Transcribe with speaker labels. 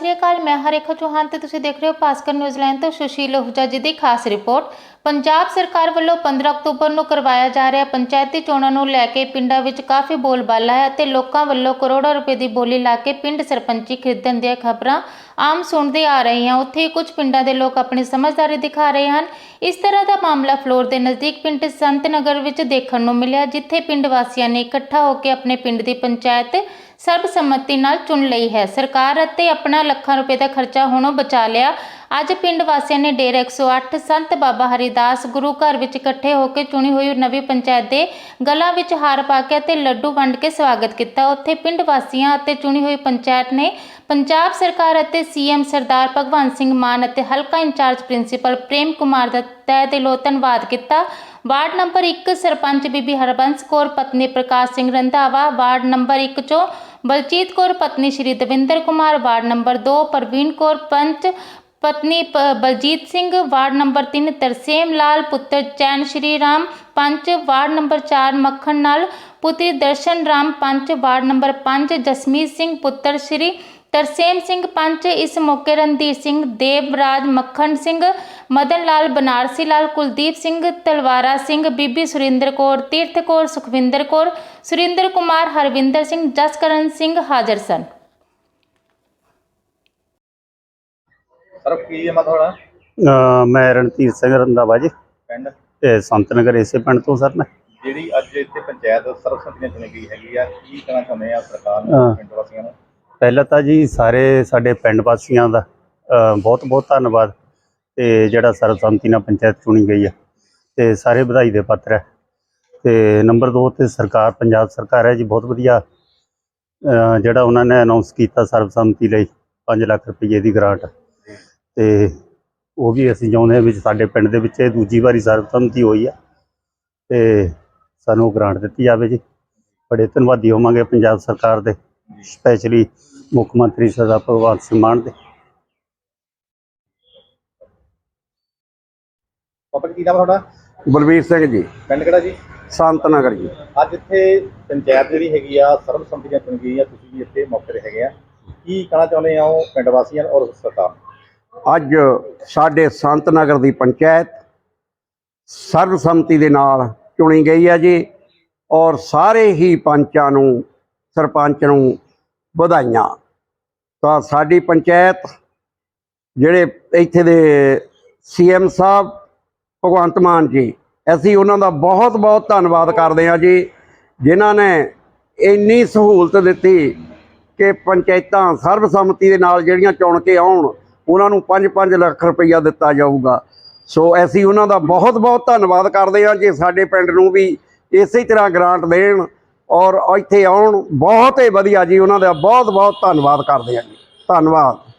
Speaker 1: ਸ੍ਰੀ ਅਕਾਲ, ਮੈਂ ਹਰੇਖਾ ਚੌਹਾਨ ਤੇ ਤੁਸੀਂ ਦੇਖ ਰਹੇ ਹੋ ਭਾਸਕਰ ਨਿਊਜ਼ੀਲੈਂਡ ਤੋਂ ਸੁਸ਼ੀਲ ਹੁਜਾ ਜੀ ਦੀ ਖਾਸ ਰਿਪੋਰਟ। ਪੰਜਾਬ ਸਰਕਾਰ ਵੱਲੋਂ 15 ਅਕਤੂਬਰ ਨੂੰ ਕਰਵਾਇਆ ਜਾ ਰਿਹਾ ਪੰਚਾਇਤੀ ਚੋਣਾਂ ਨੂੰ ਲੈ ਕੇ ਪਿੰਡਾਂ ਵਿੱਚ ਕਾਫੀ ਬੋਲਬਾਲਾ ਹੈ ਅਤੇ ਲੋਕਾਂ ਵੱਲੋਂ ਕਰੋੜਾਂ ਰੁਪਏ ਦੀ ਬੋਲੀ ਲਾ ਕੇ ਪਿੰਡ ਸਰਪੰਚੀ ਖਰੀਦਣ ਦੀਆਂ ਖਬਰਾਂ ਆਮ ਸੁਣਦੇ ਆ ਰਹੀਆਂ। ਉੱਥੇ ਹੀ ਕੁਝ ਪਿੰਡਾਂ ਦੇ ਲੋਕ ਆਪਣੀ ਸਮਝਦਾਰੀ ਦਿਖਾ ਰਹੇ ਹਨ। ਇਸ ਤਰ੍ਹਾਂ ਦਾ ਮਾਮਲਾ ਫਲੋਰ ਦੇ ਨਜ਼ਦੀਕ ਪਿੰਡ ਸੰਤ ਨਗਰ ਵਿੱਚ ਦੇਖਣ ਨੂੰ ਮਿਲਿਆ, ਜਿੱਥੇ ਪਿੰਡ ਵਾਸੀਆਂ ਨੇ ਇਕੱਠਾ ਹੋ ਕੇ ਆਪਣੇ ਪਿੰਡ ਦੀ ਪੰਚਾਇਤ ਸਰਬਸੰਮਤੀ ਨਾਲ ਚੁਣ ਲਈ ਹੈ। ਸਰਕਾਰ ਅਤੇ ਆਪਣਾ ਲੱਖਾਂ ਰੁਪਏ ਦਾ ਖਰਚਾ ਹੁਣੋਂ ਬਚਾ ਲਿਆ। ਅੱਜ ਪਿੰਡ ਵਾਸੀਆਂ ਨੇ ਡੇਰਾ 108 ਸੰਤ ਬਾਬਾ ਹਰੀਦਾਸ ਗੁਰੂ ਘਰ ਵਿੱਚ ਇਕੱਠੇ ਹੋ ਕੇ ਚੁਣੀ ਹੋਈ ਨਵੀਂ ਪੰਚਾਇਤ ਦੇ ਗਲਾਂ ਵਿੱਚ ਹਾਰ ਪਾ ਕੇ ਅਤੇ ਲੱਡੂ ਵੰਡ ਕੇ ਸਵਾਗਤ ਕੀਤਾ। ਉੱਥੇ ਪਿੰਡ ਵਾਸੀਆਂ ਅਤੇ ਚੁਣੀ ਹੋਈ ਪੰਚਾਇਤ ਨੇ ਪੰਜਾਬ ਸਰਕਾਰ ਅਤੇ ਸੀਐਮ ਸਰਦਾਰ ਭਗਵੰਤ ਸਿੰਘ ਮਾਨ ਅਤੇ ਹਲਕਾ ਇੰਚਾਰਜ ਪ੍ਰਿੰਸੀਪਲ ਪ੍ਰੇਮ ਕੁਮਾਰ ਦਾ ਤਹਿ ਦਿਲੋਂ ਧੰਨਵਾਦ ਕੀਤਾ। ਵਾਰਡ ਨੰਬਰ 1 ਸਰਪੰਚ ਬੀਬੀ ਹਰਬੰਸ ਕੌਰ, ਪਤਨੀ ਪ੍ਰਕਾਸ਼ ਸਿੰਘ ਰੰਧਾਵਾ, ਵਾਰਡ ਨੰਬਰ 1 ਚੋਂ ਬਲਜੀਤ ਕੌਰ, ਪਤਨੀ ਸ਼੍ਰੀ ਦਵਿੰਦਰ ਕੁਮਾਰ, ਵਾਰਡ ਨੰਬਰ 2 ਪ੍ਰਵੀਨ ਕੌਰ, ਪੰਚ ਪਤਨੀ ਪ- ਬਲਜੀਤ ਸਿੰਘ, ਵਾਰਡ ਨੰਬਰ 3 ਤਰਸੇਮ ਲਾਲ, ਪੁੱਤਰ ਚੈਨ ਸ਼੍ਰੀ ਰਾਮ ਪੰਚ ਵਾਰਡ ਨੰਬਰ 4 ਮੱਖਣ ਨਾਲ, ਪੁੱਤਰੀ ਦਰਸ਼ਨ ਰਾਮ ਪੰਚ ਵਾਰਡ ਨੰਬਰ 5 ਜਸਮੀਤ ਸਿੰਘ, ਪੁੱਤਰ ਸ਼੍ਰੀ ਤਰਸੇਮ ਸਿੰਘ ਪੰਚ ਇਸ ਮੌਕੇ ਰਣਧੀਰ ਸਿੰਘ, ਦੇਵਰਾਜ ਮੱਖਣ ਸਿੰਘ, ਮਦਨ ਲਾਲ, ਬਨਾਰਸੀ ਲਾਲ, ਕੁਲਦੀਪ ਸਿੰਘ, ਤਲਵਾਰਾ ਸਿੰਘ, ਬੀਬੀ ਸੁਰਿੰਦਰ ਕੌਰ, ਤੀਰਥ ਕੌਰ, ਸੁਖਵਿੰਦਰ ਕੌਰ, ਸੁਰਿੰਦਰ ਕੁਮਾਰ, ਹਰਵਿੰਦਰ ਸਿੰਘ, ਜਸਕਰਨ ਸਿੰਘ ਹਾਜ਼ਰ ਸਨ।
Speaker 2: ਸਰ ਕੀ ਹੈ ਮੈਂ ਤੁਹਾਡਾ?
Speaker 3: ਅਹ ਮੈਂ ਰਣਧੀਰ ਸਿੰਘ ਰੰਧਾਵਾ ਜੀ।
Speaker 2: ਪਿੰਡ?
Speaker 3: ਤੇ ਸੰਤ ਨਗਰ ਇਸੇ ਪਿੰਡ ਤੋਂ ਸਰ ਮੈਂ।
Speaker 2: ਜਿਹੜੀ ਅੱਜ ਇੱਥੇ ਪੰਚਾਇਤ ਸਰਬਸੰਮਤੀ ਨਾਲ ਚੁਣੀ ਗਈ ਹੈਗੀ ਆ ਕੀ ਕਹਿਣਾ ਚਾਹੁੰਦੇ ਆ ਸਰਕਾਰ
Speaker 3: ਹਾਂ।
Speaker 2: ਨੂੰ ਪਿੰਡ ਵਾਸੀਆਂ ਨੂੰ?
Speaker 3: ਪਹਿਲਾਂ ਤਾਂ ਜੀ ਸਾਰੇ ਸਾਡੇ ਪਿੰਡ ਵਾਸੀਆਂ ਦਾ ਬਹੁਤ ਬਹੁਤ ਧੰਨਵਾਦ। ਤੇ ਜਿਹੜਾ ਸਰਬਸੰਮਤੀ ਨਾਲ ਪੰਚਾਇਤ ਚੁਣੀ ਗਈ ਹੈ ਤੇ ਸਾਰੇ ਵਧਾਈ ਦੇ ਪਾਤਰ ਹੈ ਤੇ ਨੰਬਰ 2 ਤੇ ਸਰਕਾਰ ਪੰਜਾਬ ਸਰਕਾਰ ਹੈ ਜੀ ਬਹੁਤ ਵਧੀਆ। ਅਹ ਜਿਹੜਾ ਉਹਨਾਂ ਨੇ ਅਨਾਉਂਸ ਕੀਤਾ ਸਰਬਸੰਮਤੀ ਲਈ 5 ਲੱਖ ਰੁਪਏ ਦੀ ਗ੍ਰਾਂਟ। ਤੇ ਉਹ ਵੀ ਅਸੀਂ ਚਾਹੁੰਦੇ ਹਾਂ ਵੀ ਸਾਡੇ ਪਿੰਡ ਦੇ ਵਿੱਚ ਇਹ ਦੂਜੀ ਵਾਰੀ ਸਰਬਸੰਮਤੀ ਹੋਈ ਹੈ ਤੇ ਸਾਨੂੰ ਗ੍ਰਾਂਟ ਦਿੱਤੀ ਜਾਵੇ ਜੀ। ਬੜੇ ਧੰਨਵਾਦੀ ਹੋਵਾਂਗੇ ਪੰਜਾਬ ਸਰਕਾਰ ਦੇ ਸਪੈਸ਼ਲੀ ਮੁੱਖ ਮੰਤਰੀ ਸਰਦਾਰ ਭਗਵੰਤ ਸਿੰਘ ਮਾਨ ਦੇ।
Speaker 2: ਪਾਪਾ ਕੀ ਨਾਮ ਤੁਹਾਡਾ?
Speaker 4: ਬਲਵੀਰ ਸਿੰਘ ਜੀ।
Speaker 2: ਪਿੰਡ ਕਿਹੜਾ ਜੀ?
Speaker 4: ਸੰਤ ਨਗਰ ਜੀ।
Speaker 2: ਅੱਜ ਇੱਥੇ ਪੰਚਾਇਤ ਜਿਹੜੀ ਹੈਗੀ ਆ ਸਰਬਸੰਮਤੀ ਨਾਲ ਚੁਣੀ ਗਈ ਆ ਤੁਸੀਂ ਵੀ ਇੱਥੇ ਮੌਕੇ ਤੇ ਹੈਗੇ ਆ। ਕੀ ਕਹਿਣਾ ਚਾਹੁੰਦੇ ਆ ਉਹ ਪਿੰਡ ਵਾਸੀਆਂ ਔਰ ਸਰਕਾਰ ਨੂੰ?
Speaker 4: ਅੱਜ ਸਾਡੇ ਸੰਤ ਨਗਰ ਦੀ ਪੰਚਾਇਤ ਸਰਬਸੰਮਤੀ ਦੇ ਨਾਲ ਚੁਣੀ ਗਈ ਹੈ ਜੀ ਔਰ ਸਾਰੇ ਹੀ ਪੰਚਾਂ ਨੂੰ, ਸਰਪੰਚ ਨੂੰ ਵਧਾਈਆਂ। ਤਾਂ ਸਾਡੀ ਪੰਚਾਇਤ ਜਿਹੜੇ ਇੱਥੇ ਦੇ ਸੀਐਮ ਸਾਹਿਬ, ਭਗਵੰਤ ਮਾਨ ਜੀ, ਅਸੀਂ ਉਹਨਾਂ ਦਾ ਬਹੁਤ ਬਹੁਤ ਧੰਨਵਾਦ ਕਰਦੇ ਹਾਂ ਜੀ, ਜਿਨ੍ਹਾਂ ਨੇ ਇੰਨੀ ਸਹੂਲਤ ਦਿੱਤੀ ਕਿ ਪੰਚਾਇਤਾਂ ਸਰਬਸੰਮਤੀ ਦੇ ਨਾਲ ਜਿਹੜੀਆਂ ਚੁਣ ਕੇ ਆਉਣ ਉਹਨਾਂ ਨੂੰ 5-5 ਲੱਖ ਰੁਪਈਆ ਦਿੱਤਾ ਜਾਊਗਾ। ਸੋ ਅਸੀਂ ਉਹਨਾਂ ਦਾ ਬਹੁਤ-ਬਹੁਤ ਧੰਨਵਾਦ ਕਰਦੇ ਹਾਂ ਜੇ ਸਾਡੇ ਪਿੰਡ ਨੂੰ ਵੀ ਇਸੇ ਤਰ੍ਹਾਂ ਗ੍ਰਾਂਟ ਦੇਣ ਔਰ ਇੱਥੇ ਆਉਣ। ਬਹੁਤ ਹੀ ਵਧੀਆ ਜੀ, ਉਹਨਾਂ ਦਾ ਬਹੁਤ-ਬਹੁਤ ਧੰਨਵਾਦ ਕਰਦੇ ਹਾਂ ਜੀ। ਧੰਨਵਾਦ।